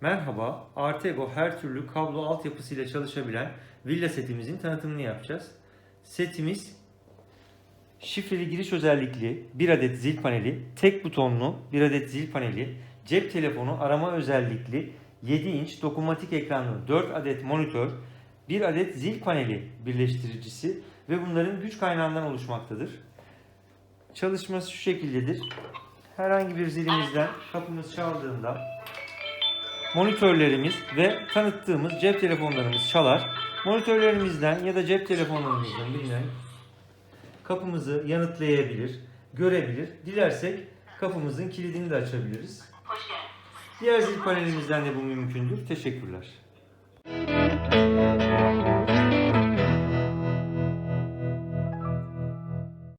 Merhaba, Artego her türlü kablo altyapısıyla çalışabilen villa setimizin tanıtımını yapacağız. Setimiz şifreli giriş özellikli bir adet zil paneli, tek butonlu bir adet zil paneli, cep telefonu arama özellikli 7 inç dokunmatik ekranlı 4 adet monitör, bir adet zil paneli birleştiricisi ve bunların güç kaynağından oluşmaktadır. Çalışması şu şekildedir. Herhangi bir zilimizden kapımız çaldığında monitörlerimiz ve tanıttığımız cep telefonlarımız çalar. Monitörlerimizden ya da cep telefonlarımızdan birinden kapımızı yanıtlayabilir, görebilir. Dilersek kapımızın kilidini de açabiliriz. Diğer zil panelimizden de bu mümkündür. Teşekkürler.